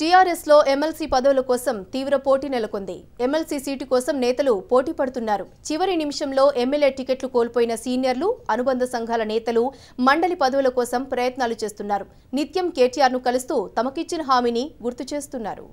టీఆర్ఎస్లో ఎమ్మెల్సీ పదవుల కోసం తీవ్ర పోటీ నెలకొంది. ఎమ్మెల్సీ సీటు కోసం నేతలు పోటీ పడుతున్నారు. చివరి నిమిషంలో ఎమ్మెల్యే టికెట్లు కోల్పోయిన సీనియర్లు అనుబంధ సంఘాల నేతలు మండలి పదవుల కోసం ప్రయత్నాలు చేస్తున్నారు. నిత్యం కేటీఆర్ను కలుస్తూ తమకిచ్చిన హామీని గుర్తు చేస్తున్నారు.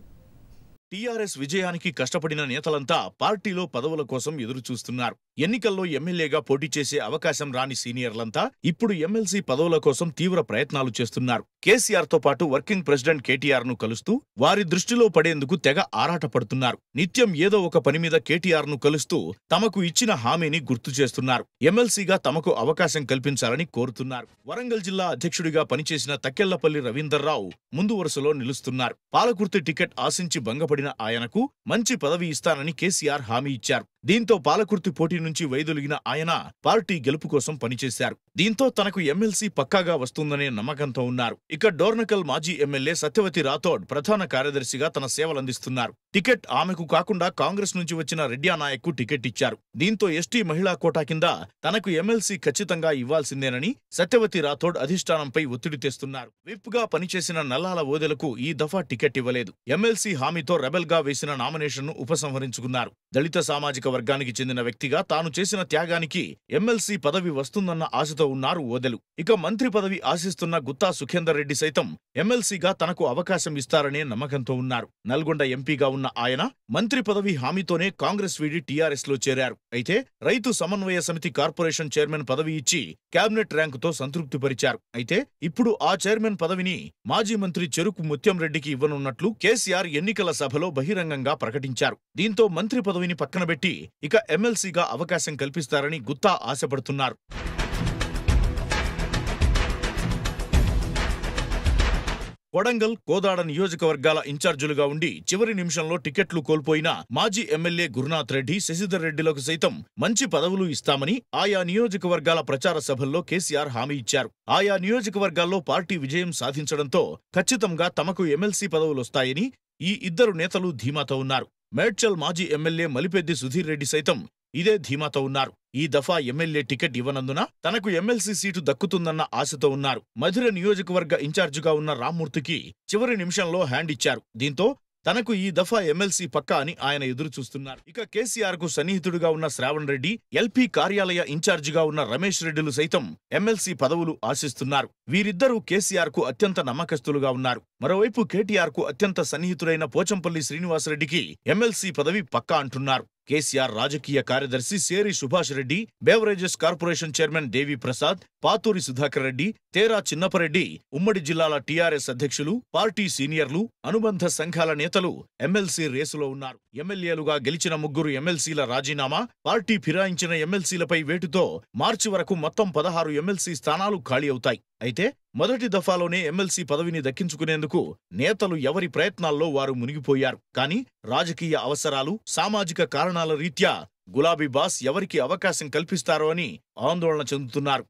టీఆర్ఎస్ విజయానికి కష్టపడిన నేతలంతా పార్టీలో పదవుల కోసం ఎదురు చూస్తున్నారు ఎన్నికల్లో ఎమ్మెల్యేగా పోటీ చేసే అవకాశం రాని సీనియర్లంతా ఇప్పుడు ఎమ్మెల్సీ పదవుల కోసం తీవ్ర ప్రయత్నాలు చేస్తున్నారు. కేసీఆర్తో పాటు వర్కింగ్ ప్రెసిడెంట్ కేటీఆర్ను కలుస్తూ వారి దృష్టిలో పడేందుకు తెగ ఆరాటపడుతున్నారు. నిత్యం ఏదో ఒక పని మీద కేటీఆర్ను కలుస్తూ తమకు ఇచ్చిన హామీని గుర్తు చేస్తున్నారు. ఎమ్మెల్సీగా తమకు అవకాశం కల్పించాలని కోరుతున్నారు. వరంగల్ జిల్లా అధ్యక్షుడిగా పనిచేసిన తక్కెళ్ళపల్లి రవీందర్రావు ముందు వరుసలో నిలుస్తున్నారు. పాలకుర్తి టికెట్ ఆశించి భంగపడిన ఆయనకు మంచి పదవి ఇస్తానని కేసీఆర్ హామీ ఇచ్చారు. దీంతో పాలకుర్తి పోటీ నుంచి వైదొలిగిన ఆయన పార్టీ గెలుపు కోసం పనిచేశారు. దీంతో తనకు ఎమ్మెల్సీ పక్కాగా వస్తుందనే నమ్మకంతో ఉన్నారు. ఇక డోర్నకల్ మాజీ ఎమ్మెల్యే సత్యవతి రాథోడ్ ప్రధాన కార్యదర్శిగా తన సేవలందిస్తున్నారు. టికెట్ ఆమెకు కాకుండా కాంగ్రెస్ నుంచి వచ్చిన రెడ్డి నాయక్కు టికెట్ ఇచ్చారు. దీంతో ఎస్టీ మహిళా కోటా కింద తనకు ఎమ్మెల్సీ ఖచ్చితంగా ఇవ్వాల్సిందేనని సత్యవతి రాథోడ్ అధిష్టానంపై ఒత్తిడి తెస్తున్నారు. విప్గా పనిచేసిన నల్లాల ఓదెలకు ఈ దఫా టికెట్ ఇవ్వలేదు. ఎమ్మెల్సీ హామీతో రెబెల్గా వేసిన నామినేషన్ను ఉపసంహరించుకున్నారు. దళిత సామాజిక వర్గానికి చెందిన వ్యక్తిగా తాను చేసిన త్యాగానికి ఎమ్మెల్సీ పదవి వస్తుందన్న ఆశతో ఉన్నారు ఓదెలు. ఇక మంత్రి పదవి ఆశిస్తున్న గుత్తా సుఖేందర్ రెడ్డి సైతం ఎమ్మెల్సీగా తనకు అవకాశం ఇస్తారనే నమ్మకంతో ఉన్నారు. నల్గొండ ఎంపీగా ఉన్న ఆయన మంత్రి పదవి హామీతోనే కాంగ్రెస్ వీడి టీఆర్ఎస్లో చేరారు. అయితే రైతు సమన్వయ సమితి కార్పొరేషన్ చైర్మన్ పదవి ఇచ్చి కేబినెట్ ర్యాంకుతో సంతృప్తిపరిచారు అయితే ఇప్పుడు ఆ చైర్మన్ పదవిని మాజీ మంత్రి చెరుకు ముత్యం రెడ్డికి ఇవ్వనున్నట్లు కేసీఆర్ ఎన్నికల సభలో బహిరంగంగా ప్రకటించారు. దీంతో మంత్రి పదవి పదవిని పక్కనబెట్టి ఇక ఎమ్మెల్సీగా అవకాశం కల్పిస్తారని గుత్తా ఆశపడుతున్నారు. కొడంగల్ కోదాడ నియోజకవర్గాల ఇన్ఛార్జీలుగా ఉండి చివరి నిమిషంలో టికెట్లు కోల్పోయిన మాజీ ఎమ్మెల్యే గురునాథ్ రెడ్డి శశిధర్ రెడ్డిలకు సైతం మంచి పదవులు ఇస్తామని ఆయా నియోజకవర్గాల ప్రచార సభల్లో కేసీఆర్ హామీ ఇచ్చారు. ఆయా నియోజకవర్గాల్లో పార్టీ విజయం సాధించడంతో ఖచ్చితంగా తమకు ఎమ్మెల్సీ పదవులొస్తాయని ఈ ఇద్దరు నేతలు ధీమాతో ఉన్నారు. మేడ్చల్ మాజీ ఎమ్మెల్యే మలిపెద్ది సుధీర్ రెడ్డి సైతం ఇదే ధీమాతో ఉన్నారు. ఈ దఫా ఎమ్మెల్యే టికెట్ ఇవ్వనందున తనకు ఎమ్మెల్సీ సీటు దక్కుతుందన్న ఆశతో ఉన్నారు. మధుర నియోజకవర్గ ఇన్ఛార్జిగా ఉన్న రామ్మూర్తికి చివరి నిమిషంలో హ్యాండ్ ఇచ్చారు. దీంతో తనకు ఈ దఫా ఎమ్మెల్సీ పక్కా అని ఆయన ఎదురు చూస్తున్నారు. ఇక కేసీఆర్కు సన్నిహితుడుగా ఉన్న శ్రావణ్ రెడ్డి ఎల్పీ కార్యాలయ ఇన్ఛార్జిగా ఉన్న రమేష్ రెడ్డిలు సైతం ఎమ్మెల్సీ పదవులు ఆశిస్తున్నారు. వీరిద్దరూ కేసీఆర్కు అత్యంత నమ్మకస్తులుగా ఉన్నారు. మరోవైపు కేటీఆర్కు అత్యంత సన్నిహితుడైన పోచంపల్లి శ్రీనివాసరెడ్డికి ఎమ్మెల్సీ పదవి పక్కా అంటున్నారు. కేసీఆర్ రాజకీయ కార్యదర్శి Sheri Subhash Reddy beverages corporation chairman Devi Prasad Pathuri Sudhakar Reddy Tera Chinnapareddy ఉమ్మడి జిల్లాల టీఆర్ఎస్ అధ్యక్షులు పార్టీ సీనియర్లు అనుబంధ సంఘాల నేతలు ఎమ్మెల్సీ రేసులో ఉన్నారు. ఎమ్మెల్యేలుగా గెలిచిన ముగ్గురు ఎమ్మెల్సీల రాజీనామా పార్టీ ఫిరాయించిన ఎమ్మెల్సీలపై వేటుతో మార్చి వరకు మొత్తం పదహారు ఎమ్మెల్సీ స్థానాలు ఖాళీ అవుతాయి. అయితే మొదటి దఫాలోనే ఎమ్మెల్సీ పదవిని దక్కించుకునేందుకు నేతలు ఎవరి ప్రయత్నాల్లో వారు మునిగిపోయారు. కానీ రాజకీయ అవసరాలు సామాజిక కారణాల రీత్యా గులాబీ బాస్ ఎవరికి అవకాశం కల్పిస్తారో అని ఆందోళన చెందుతున్నారు.